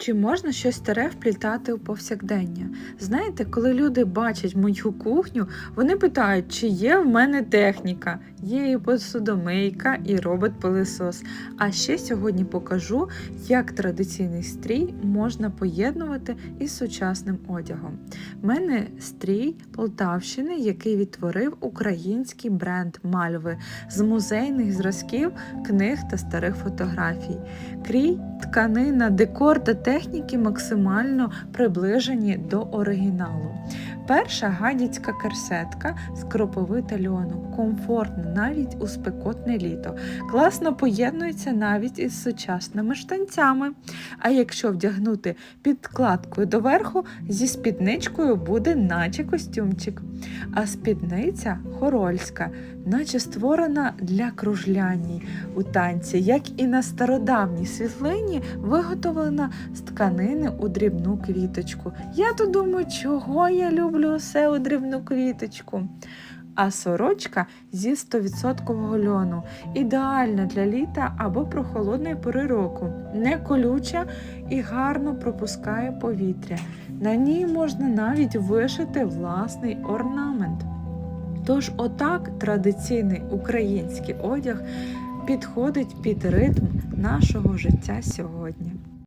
Чи можна щось старе вплітати у повсякдення? Знаєте, коли люди бачать мою кухню, вони питають, чи є в мене техніка. Є і посудомийка, і робот-пилисос. А ще сьогодні покажу, як традиційний стрій можна поєднувати із сучасним одягом. У мене стрій Полтавщини, який відтворив український бренд Мальви з музейних зразків, книг та старих фотографій. Крій, тканина, декор та техніки максимально приближені до оригіналу. Перша гадяцька керсетка з кроповита льону, комфортно навіть у спекотне літо. Класно поєднується навіть із сучасними штанцями. А якщо вдягнути підкладкою доверху, зі спідничкою буде наче костюмчик. А спідниця хорольська, наче створена для кружляній у танці, як і на стародавній світлині, виготовлена з тканини у дрібну квіточку. Я то думаю, чого я люблю все у дрібну квіточку. А сорочка зі 100% льону, ідеальна для літа або прохолодної пори року, не колюча і гарно пропускає повітря. На ній можна навіть вишити власний орнамент. Тож, отак традиційний український одяг підходить під ритм нашого життя сьогодні.